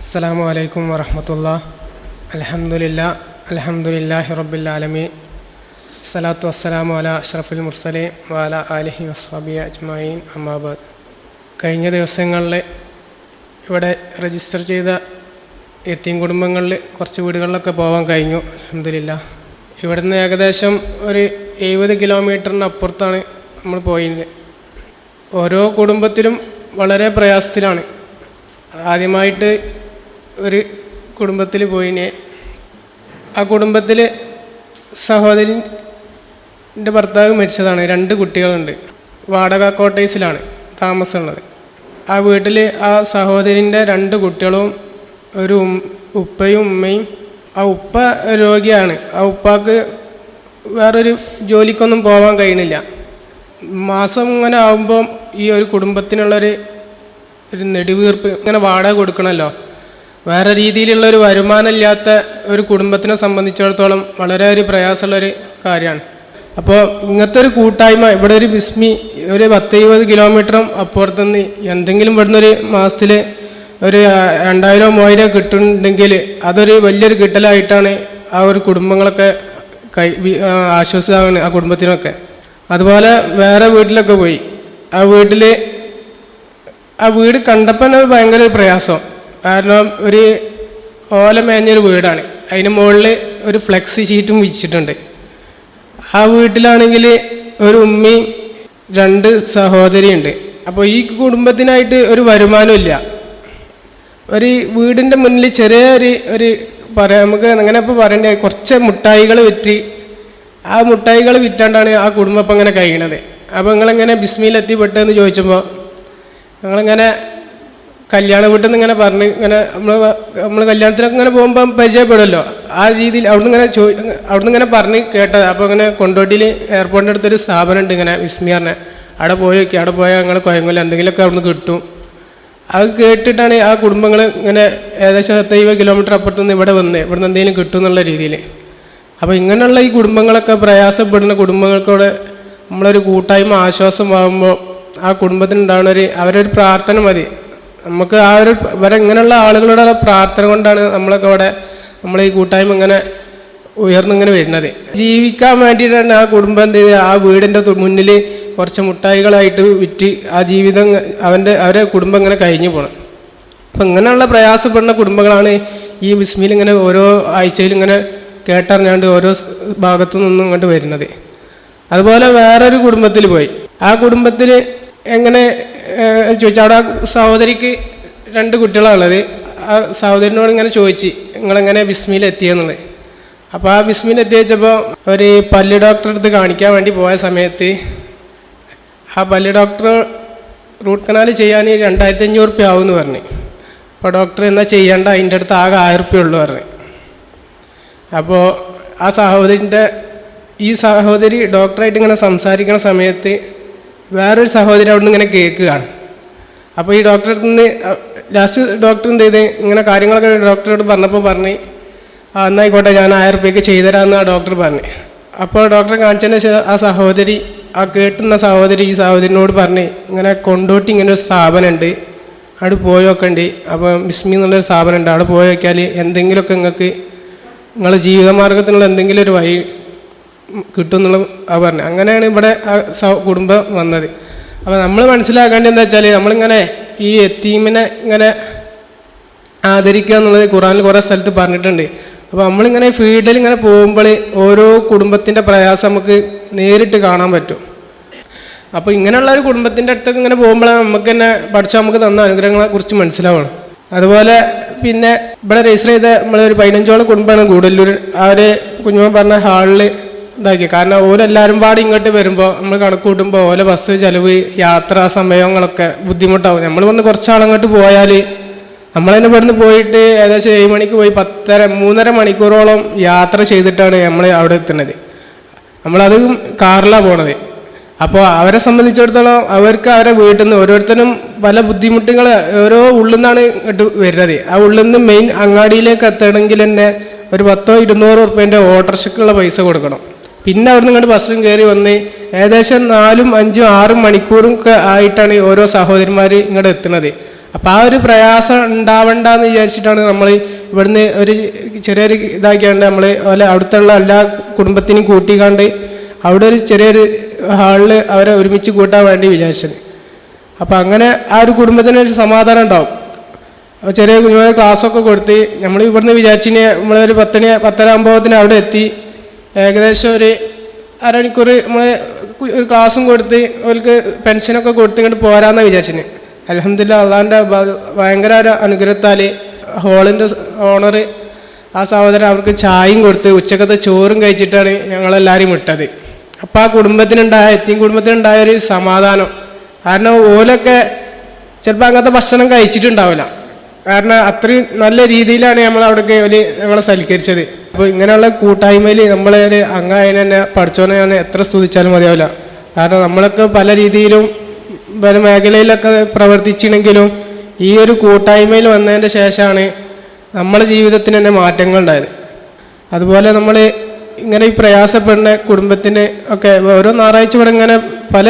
അസ്സലാമു അലൈക്കും വറഹമത്തുള്ള. അലഹമുല്ല അലഹമുല്ലാഹി റബ്ബുലാലമീൻ സലാത്തു വസ്സലാമു അല അഷ്റഫുൽ മുർസലി വാല അലഹി വസ്വാബി അജ്മായിൻ അമ്മാബാദ് കഴിഞ്ഞ ദിവസങ്ങളിൽ ഇവിടെ രജിസ്റ്റർ ചെയ്ത എത്തിയും കുടുംബങ്ങളിൽ കുറച്ച് വീടുകളിലൊക്കെ പോകാൻ കഴിഞ്ഞു. അലഹമില്ല ഇവിടുന്ന് ഏകദേശം ഒരു എഴുപത് കിലോമീറ്ററിന് അപ്പുറത്താണ് നമ്മൾ പോയത് ഓരോ കുടുംബത്തിലും വളരെ പ്രയാസത്തിലാണ്. ആദ്യമായിട്ട് ഒരു കുടുംബത്തിൽ പോയിനെ. ആ കുടുംബത്തിൽ സഹോദരിന്റെ ഭർത്താവ് മരിച്ചതാണ്. രണ്ട് കുട്ടികളുണ്ട്. വാടക കോട്ടേഴ്സിലാണ് താമസമുള്ളത്. ആ വീട്ടിൽ ആ സഹോദരിന്റെ രണ്ട് കുട്ടികളും ഒരു ഉപ്പയും ഉമ്മയും. ആ ഉപ്പ രോഗിയാണ്. ആ ഉപ്പാക്ക് വേറൊരു ജോലിക്കൊന്നും പോകാൻ കഴിയണില്ല മാസം ഇങ്ങനെ ആകുമ്പം ഈ ഒരു കുടുംബത്തിനുള്ളൊരു ഒരു നെടിവീർപ്പ് ഇങ്ങനെ വാടക കൊടുക്കണമല്ലോ. വേറെ രീതിയിലുള്ള ഒരു വരുമാനമില്ലാത്ത ഒരു കുടുംബത്തിനെ സംബന്ധിച്ചിടത്തോളം വളരെ ഒരു പ്രയാസമുള്ളൊരു കാര്യമാണ്. അപ്പോൾ ഇങ്ങനത്തെ ഒരു കൂട്ടായ്മ ഇവിടെ ഒരു ബിസ്മി ഒരു പത്ത് ഇരുപത് കിലോമീറ്ററും അപ്പുറത്തുനിന്ന് എന്തെങ്കിലും ഇവിടുന്ന് ഒരു മാസത്തിൽ ഒരു രണ്ടായിരോ മൂവായിരോ കിട്ടുന്നുണ്ടെങ്കിൽ അതൊരു വലിയൊരു കിട്ടലായിട്ടാണ് ആ ഒരു കുടുംബങ്ങളൊക്കെ കൈ ആശ്വസിതാവുന്നത് ആ, കുടുംബത്തിനൊക്കെ. അതുപോലെ വേറെ വീട്ടിലൊക്കെ പോയി. ആ വീട്ടിൽ ആ വീട് കണ്ടപ്പോൾ ഭയങ്കര പ്രയാസം. കാരണം ഒരു ഓല മേഞ്ഞൊരു വീടാണ്. അതിന് മുകളിൽ ഒരു ഫ്ലെക്സ് ഷീറ്റും വിരിച്ചിട്ടുണ്ട് ആ വീട്ടിലാണെങ്കിൽ ഒരു ഉമ്മയും രണ്ട് സഹോദരിയുണ്ട്. അപ്പോൾ ഈ കുടുംബത്തിനായിട്ട് ഒരു വരുമാനമില്ല ഒരു വീടിന്റെ മുന്നിൽ ചെറിയ ഒരു ഒരു പറയാം നമുക്ക് അങ്ങനെ ഇപ്പോൾ പറയണ്ടേ കുറച്ച് മുട്ടായികൾ വിറ്റ് ആ മുട്ടായികൾ വിറ്റാണ്ടാണ് ആ കുടുംബം ഇപ്പം ഇങ്ങനെ കഴിയണത്. അപ്പോൾ നിങ്ങളിങ്ങനെ ബിസ്മിയിൽ എത്തിപ്പെട്ടെന്ന് ചോദിച്ചപ്പോൾ ഞങ്ങളിങ്ങനെ കല്യാണ വീട്ടിൽ നിന്ന് ഇങ്ങനെ പറഞ്ഞ് ഇങ്ങനെ നമ്മൾ നമ്മൾ കല്യാണത്തിനൊക്കെ ഇങ്ങനെ പോകുമ്പോൾ പരിചയപ്പെടുമല്ലോ ആ രീതിയിൽ അവിടുന്ന് ഇങ്ങനെ ചോ അവിടുന്ന് ഇങ്ങനെ പറഞ്ഞ് കേട്ടത്. അപ്പോൾ ഇങ്ങനെ കൊണ്ടോട്ടിയിൽ എയർപോർട്ടിന്റെ അടുത്തൊരു സ്ഥാപനം ഉണ്ട് ഇങ്ങനെ വിസ്മിയറിനെ. അവിടെ പോയി നോക്കി. അവിടെ പോയാൽ ഞങ്ങൾ കുഴങ്ങമില്ല എന്തെങ്കിലുമൊക്കെ അവിടുന്ന് കിട്ടും. അത് കേട്ടിട്ടാണ് ആ കുടുംബങ്ങൾ ഇങ്ങനെ ഏകദേശം പത്തൈവത് കിലോമീറ്റർ അപ്പുറത്തുനിന്ന് ഇവിടെ വന്ന്. ഇവിടുന്ന് എന്തെങ്കിലും കിട്ടും എന്നുള്ള രീതിയിൽ അപ്പോൾ ഇങ്ങനെയുള്ള ഈ കുടുംബങ്ങളൊക്കെ പ്രയാസപ്പെടുന്ന കുടുംബങ്ങൾക്കോട് നമ്മളൊരു കൂട്ടായ്മ ആശ്വാസമാകുമ്പോൾ ആ കുടുംബത്തിനുണ്ടാകുന്നൊരു അവരൊരു പ്രാർത്ഥന മതി. നമുക്ക് ആ ഒരു വരെ ഇങ്ങനെയുള്ള ആളുകളുടെ പ്രാർത്ഥന കൊണ്ടാണ് നമ്മളൊക്കെ അവിടെ നമ്മൾ ഈ കൂട്ടായ്മ ഇങ്ങനെ ഉയർന്നിങ്ങനെ വരുന്നത്. ജീവിക്കാൻ വേണ്ടിയിട്ടാണ് ആ കുടുംബം എന്ത് ചെയ്ത് ആ വീടിന്റെ മുന്നിൽ കുറച്ച് മുട്ടായികളായിട്ട് വിറ്റ് ആ ജീവിതം അവന്റെ അവരെ കുടുംബം ഇങ്ങനെ കഴിഞ്ഞു പോകണം അപ്പം ഇങ്ങനെയുള്ള പ്രയാസപ്പെടുന്ന കുടുംബങ്ങളാണ് ഈ ബിസ്മിയിൽ ഇങ്ങനെ ഓരോ ആഴ്ചയിൽ ഇങ്ങനെ കേട്ടറിഞ്ഞാണ്ട് ഓരോ ഭാഗത്തു നിന്നും ഇങ്ങോട്ട് വരുന്നത്. അതുപോലെ വേറൊരു കുടുംബത്തിൽ പോയി. ആ കുടുംബത്തിൽ എങ്ങനെ ചോദിച്ചു. അവിടെ സഹോദരിക്ക് രണ്ട് കുട്ടികളാണുള്ളത് ആ സഹോദരനോട് ഇങ്ങനെ ചോദിച്ച് നിങ്ങളെങ്ങനെ ബിസ്മിയിൽ എത്തിയെന്നുള്ളത്? അപ്പോൾ ആ ബിസ്മിയിൽ എത്തി വെച്ചപ്പോൾ ഒരു പല്ല് ഡോക്ടറെ അടുത്ത് കാണിക്കാൻ വേണ്ടി പോയ സമയത്ത് ആ പല്ല് ഡോക്ടർ റൂട്ട് കനാൽ ചെയ്യാൻ രണ്ടായിരത്തി അഞ്ഞൂറ് റുപ്യ ആവുമെന്ന് പറഞ്ഞു. അപ്പോൾ ഡോക്ടർ എന്നാൽ ചെയ്യേണ്ട? അതിന്റെ അടുത്ത് ആകെ ആയിരം റുപ്യ ഉള്ളു പറഞ്ഞു. അപ്പോൾ ആ സഹോദരിന്റെ ഈ സഹോദരി ഡോക്ടറായിട്ട് ഇങ്ങനെ സംസാരിക്കുന്ന സമയത്ത് വേറൊരു സഹോദരി അവിടെ നിന്ന് ഇങ്ങനെ കേൾക്കുകയാണ്. അപ്പോൾ ഈ ഡോക്ടറെ അടുത്ത് നിന്ന് ലാസ്റ്റ് ഡോക്ടർ എന്ത് ചെയ്ത്? ഇങ്ങനെ കാര്യങ്ങളൊക്കെ ഡോക്ടറോട് പറഞ്ഞപ്പോൾ പറഞ്ഞ് ആ എന്നായിക്കോട്ടെ ഞാൻ ആയിരം റുപ്യക്ക് ചെയ്തുതരാമെന്ന് ആ ഡോക്ടർ പറഞ്ഞു. അപ്പോൾ ഡോക്ടറെ കാണിച്ചതിന് ശേഷം ആ സഹോദരി ആ കേട്ടുന്ന സഹോദരി ഈ സഹോദരനോട് പറഞ്ഞ് ഇങ്ങനെ കൊണ്ടോട്ടി ഇങ്ങനെ ഒരു സ്ഥാപനമുണ്ട്. അവിടെ പോയി നോക്കണ്ടി. അപ്പോൾ ബിസ്മി എന്നുള്ളൊരു സ്ഥാപനം ഉണ്ട് അവിടെ പോയി നോക്കിയാൽ എന്തെങ്കിലുമൊക്കെ നിങ്ങൾക്ക് നിങ്ങളുടെ ജീവിതമാർഗത്തിനുള്ള എന്തെങ്കിലും ഒരു വഴി കിട്ടും എന്നുള്ള ആ പറഞ്ഞു അങ്ങനെയാണ് ഇവിടെ ആ കുടുംബം വന്നത്. അപ്പോൾ നമ്മൾ മനസ്സിലാക്കേണ്ടത് എന്താ വെച്ചാൽ നമ്മളിങ്ങനെ ഈ എത്തീമിനെ ഇങ്ങനെ ആദരിക്കുക എന്നുള്ളത് ഖുറാനിൽ കുറേ സ്ഥലത്ത് പറഞ്ഞിട്ടുണ്ട്. അപ്പോൾ നമ്മളിങ്ങനെ ഫീൽഡിൽ ഇങ്ങനെ പോകുമ്പോൾ ഓരോ കുടുംബത്തിന്റെ പ്രയാസം നമുക്ക് നേരിട്ട് കാണാൻ പറ്റും. അപ്പോൾ ഇങ്ങനെയുള്ള ഒരു കുടുംബത്തിന്റെ അടുത്തൊക്കെ ഇങ്ങനെ പോകുമ്പോഴാണ് നമുക്ക് തന്നെ പഠിച്ച നമുക്ക് തന്ന അനുഗ്രഹങ്ങളെ കുറിച്ച് മനസ്സിലാവണം. അതുപോലെ പിന്നെ ഇവിടെ രജിസ്റ്റർ ചെയ്ത നമ്മളൊരു പതിനഞ്ചോളം കുടുംബമാണ് കൂടല്ലൂർ ആ ഒരു കുഞ്ഞുമ്മ പറഞ്ഞ ഹാളിൽ ഇതാക്കി. കാരണം ഓരെല്ലാവരും പാടി ഇങ്ങോട്ട് വരുമ്പോൾ നമ്മൾ കണക്ക് കൂട്ടുമ്പോൾ ഓരോ ബസ് ചിലവ് യാത്രാ സമയങ്ങളൊക്കെ ബുദ്ധിമുട്ടാവും. നമ്മൾ വന്ന് കുറച്ചാളങ്ങോട്ട് പോയാൽ നമ്മളതിന് ഇവിടുന്ന് പോയിട്ട് ഏകദേശം ഏഴ് മണിക്ക് പോയി പത്തര മൂന്നര മണിക്കൂറോളം യാത്ര ചെയ്തിട്ടാണ് നമ്മൾ അവിടെ എത്തുന്നത്. നമ്മളത് കാറിലാണ് പോണത്. അപ്പോൾ അവരെ സംബന്ധിച്ചിടത്തോളം അവർക്ക് അവരെ വീട്ടിൽ നിന്ന് ഓരോരുത്തരും പല ബുദ്ധിമുട്ടുകൾ ഓരോ ഉള്ളിൽ നിന്നാണ് ഇട്ട് വരുന്നത്. ആ ഉള്ളിൽ നിന്ന് മെയിൻ അങ്ങാടിയിലേക്ക് എത്തണമെങ്കിൽ തന്നെ ഒരു പത്തോ ഇരുന്നൂറ് ഉറുപ്പ്യന്റെ ഓട്ടോറിക്ഷയ്ക്കുള്ള പൈസ കൊടുക്കണം. പിന്നെ അവിടുന്ന് ഇങ്ങോട്ട് ബസ്സും കയറി വന്ന് ഏകദേശം നാലും അഞ്ചും ആറും മണിക്കൂറും ആയിട്ടാണ് ഓരോ സഹോദരിമാർ ഇങ്ങോട്ട് എത്തുന്നത്. അപ്പോൾ ആ ഒരു പ്രയാസം ഉണ്ടാവണ്ട എന്ന് വിചാരിച്ചിട്ടാണ് നമ്മൾ ഇവിടുന്ന് ഒരു ചെറിയൊരു ഇതാക്കിയാണ്ട് നമ്മൾ അല്ല അവിടുത്തെ എല്ലാ കുടുംബത്തിനും കൂട്ടിക്കാണ്ട് അവിടെ ഒരു ചെറിയൊരു ഹാളിൽ അവരെ ഒരുമിച്ച് കൂട്ടാൻ വേണ്ടി വിചാരിച്ചത്. അപ്പോൾ അങ്ങനെ ആ ഒരു കുടുംബത്തിന് ഒരു സമാധാനം ഉണ്ടാവും. അപ്പോൾ ചെറിയ കുഞ്ഞുങ്ങളെ ക്ലാസ്സൊക്കെ കൊടുത്ത് നമ്മൾ ഇവിടുന്ന് വിചാരിച്ചിന് നമ്മളൊരു പത്തണി പത്തര അവിടെ എത്തി. ഏകദേശം ഒരു അരമണിക്കൂർ നമ്മൾ ഒരു ക്ലാസ്സും കൊടുത്ത് അവർക്ക് പെൻഷനൊക്കെ കൊടുത്ത് ഇങ്ങോട്ട് പോരാന്നാണ് വിചാരിച്ചിന്. അലഹമില്ല അള്ളാന്റെ ഭയങ്കര ഒരു അനുഗ്രഹത്താൽ ഹോളിന്റെ ഓണർ ആ സഹോദരൻ അവർക്ക് ചായയും കൊടുത്ത് ഉച്ചക്കത്തെ ചോറും കഴിച്ചിട്ടാണ് ഞങ്ങളെല്ലാവരും വിട്ടത്. അപ്പോൾ ആ കുടുംബത്തിനുണ്ടായ എത്തിയും കുടുംബത്തിനുണ്ടായ ഒരു സമാധാനം. കാരണം ഓലൊക്കെ ചിലപ്പോൾ അങ്ങനത്തെ ഭക്ഷണം കഴിച്ചിട്ടുണ്ടാവില്ല. കാരണം അത്രയും നല്ല രീതിയിലാണ് നമ്മൾ അവിടേക്ക് ഒരു ഞങ്ങളെ സൽക്കരിച്ചത്. അപ്പോൾ ഇങ്ങനെയുള്ള കൂട്ടായ്മയിൽ നമ്മളെ ഒരു തന്നെ പഠിച്ചോനെ ഞാൻ എത്ര സ്തുതിച്ചാലും മതിയാവില്ല. കാരണം നമ്മളൊക്കെ പല രീതിയിലും പല മേഖലയിലൊക്കെ പ്രവർത്തിച്ചിണെങ്കിലും ഈ ഒരു കൂട്ടായ്മയിൽ വന്നതിന്റെ ശേഷമാണ് നമ്മുടെ ജീവിതത്തിന് തന്നെ മാറ്റങ്ങൾ ഉണ്ടായത്. അതുപോലെ നമ്മൾ ഇങ്ങനെ ഈ പ്രയാസപ്പെടുന്ന കുടുംബത്തിന് ഒക്കെ ഓരോ ഞായറാഴ്ച ഇവിടെ ഇങ്ങനെ പല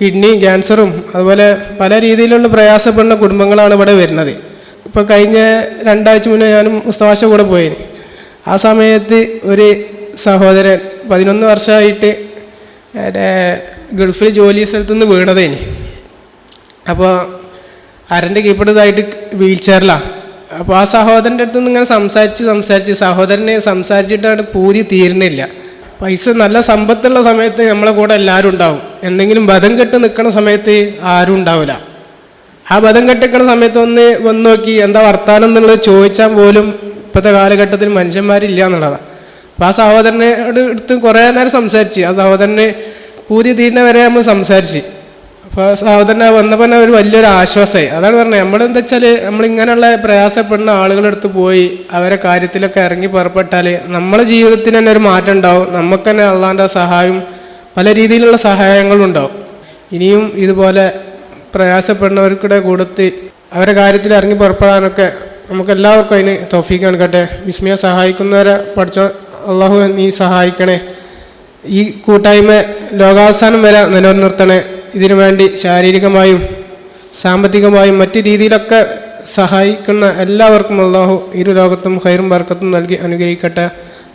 കിഡ്നി ക്യാൻസറും അതുപോലെ പല രീതിയിലുള്ള പ്രയാസപ്പെടുന്ന കുടുംബങ്ങളാണ് ഇവിടെ വരുന്നത്. ഇപ്പോൾ കഴിഞ്ഞ രണ്ടാഴ്ച മുന്നേ ഞാനും മുസ്തവാശ കൂടെ പോയിന്. ആ സമയത്ത് ഒരു സഹോദരൻ പതിനൊന്ന് വർഷമായിട്ട് ഗൾഫിൽ ജോലി സ്ഥലത്തുനിന്ന് വീണതേനി. അപ്പോൾ അരന്റെ കീഴ്പ്പെടുന്നതായിട്ട് വീൽ ചെയറിലാണ് അപ്പോൾ ആ സഹോദരന്റെ അടുത്ത് ഇങ്ങനെ സംസാരിച്ച് സംസാരിച്ച് സഹോദരനെ സംസാരിച്ചിട്ടാണ് പൂരി തീരുന്നില്ല. പൈസ നല്ല സമ്പത്തുള്ള സമയത്ത് നമ്മളെ കൂടെ എല്ലാവരും ഉണ്ടാവും. എന്തെങ്കിലും ബദം കെട്ട് നിൽക്കുന്ന സമയത്ത് ആരും ഉണ്ടാവില്ല ആ ബദം കെട്ടിക്കുന്ന സമയത്ത് ഒന്ന് വന്ന് നോക്കി എന്താ വർത്താനം എന്നുള്ളത് ചോദിച്ചാൽ പോലും ഇപ്പോഴത്തെ കാലഘട്ടത്തിൽ മനുഷ്യന്മാരില്ല എന്നുള്ളതാണ് അപ്പോൾ ആ സഹോദരനോട് എടുത്ത് കുറേ നേരം സംസാരിച്ച്. ആ സഹോദരന് പൂതി തീരുന്ന വരെ നമ്മൾ സംസാരിച്ച്. അപ്പോൾ സഹോദരനെ വന്നപ്പോൾ തന്നെ ഒരു വലിയൊരു ആശ്വാസമായി അതാണ് പറഞ്ഞത്. നമ്മളെന്താ വെച്ചാൽ നമ്മളിങ്ങനെയുള്ള പ്രയാസപ്പെടുന്ന ആളുകളെടുത്ത് പോയി അവരെ കാര്യത്തിലൊക്കെ ഇറങ്ങി പുറപ്പെട്ടാൽ നമ്മളെ ജീവിതത്തിന് തന്നെ ഒരു മാറ്റം ഉണ്ടാവും. നമുക്ക് തന്നെ അള്ളാന്റെ സഹായം പല രീതിയിലുള്ള സഹായങ്ങളും ഉണ്ടാവും. ഇനിയും ഇതുപോലെ പ്രയാസപ്പെടുന്നവർക്കിടെ കൊടുത്ത് അവരെ കാര്യത്തിൽ ഇറങ്ങി പുറപ്പെടാനൊക്കെ നമുക്ക് എല്ലാവർക്കും അതിന് തോഫീക്ക് നൽകട്ടെ. വിസ്മയെ സഹായിക്കുന്നവരെ പഠിച്ച. അള്ളാഹു നീ സഹായിക്കണേ. ഈ കൂട്ടായ്മ ലോകാവസാനം വരെ നിലനിർത്തണേ. ഇതിനു വേണ്ടി ശാരീരികമായും സാമ്പത്തികമായും മറ്റു രീതിയിലൊക്കെ സഹായിക്കുന്ന എല്ലാവർക്കും അള്ളാഹു ഇരു ലോകത്തും ഹൈറും വർക്കത്തും നൽകി അനുഗ്രഹിക്കട്ടെ.